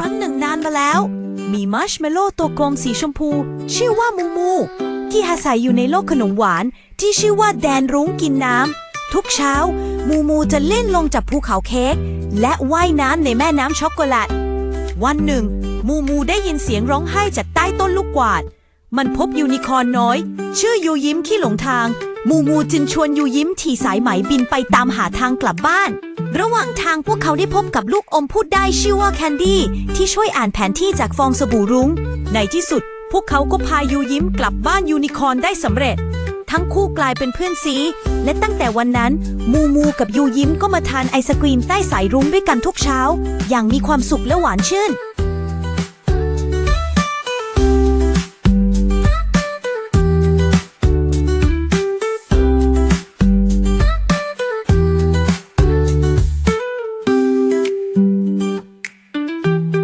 ครั้งหนึ่งนานมาแล้ว มีมัชเมลโล่ตัวกลมสีชมพู ชื่อว่ามูมู ที่อาศัยอยู่ในโลกขนมหวาน ที่ชื่อว่าแดนรุ้งกินน้ำทุกเช้า มูมูจะเล่นลงจากภูเขาเค้กและว่ายน้ำในแม่น้ำช็อกโกแลตวันหนึ่ง มูมูได้ยินเสียงร้องไห้จากใต้ต้นลูกกวาด มันพบยูนิคอร์นน้อย ชื่อยูยิ้มขี้หลงทาง มูมูจึงชวนยูยิ้มขี่สายไหมบินไปตามหาทางกลับบ้าน ระหว่างทางพวกเขาได้พบกับลูกอมพูดได้ชื่อว่าแคนดี้ที่ช่วยอ่านแผนที่จากฟองสบู่รุง้ง ในที่สุด พวกเขาก็พายูยิ้มกลับบ้านยูนิคอร์นได้สำเร็จ ทั้งคู่กลายเป็นเพื่อนซีและตั้งแต่วันนั้น มูมูกับยูยิ้มก็มาทานไอศกรีมใต้สายรุ้งด้วยกันทุกเช้า อย่างมีความสุขและหวานชื่น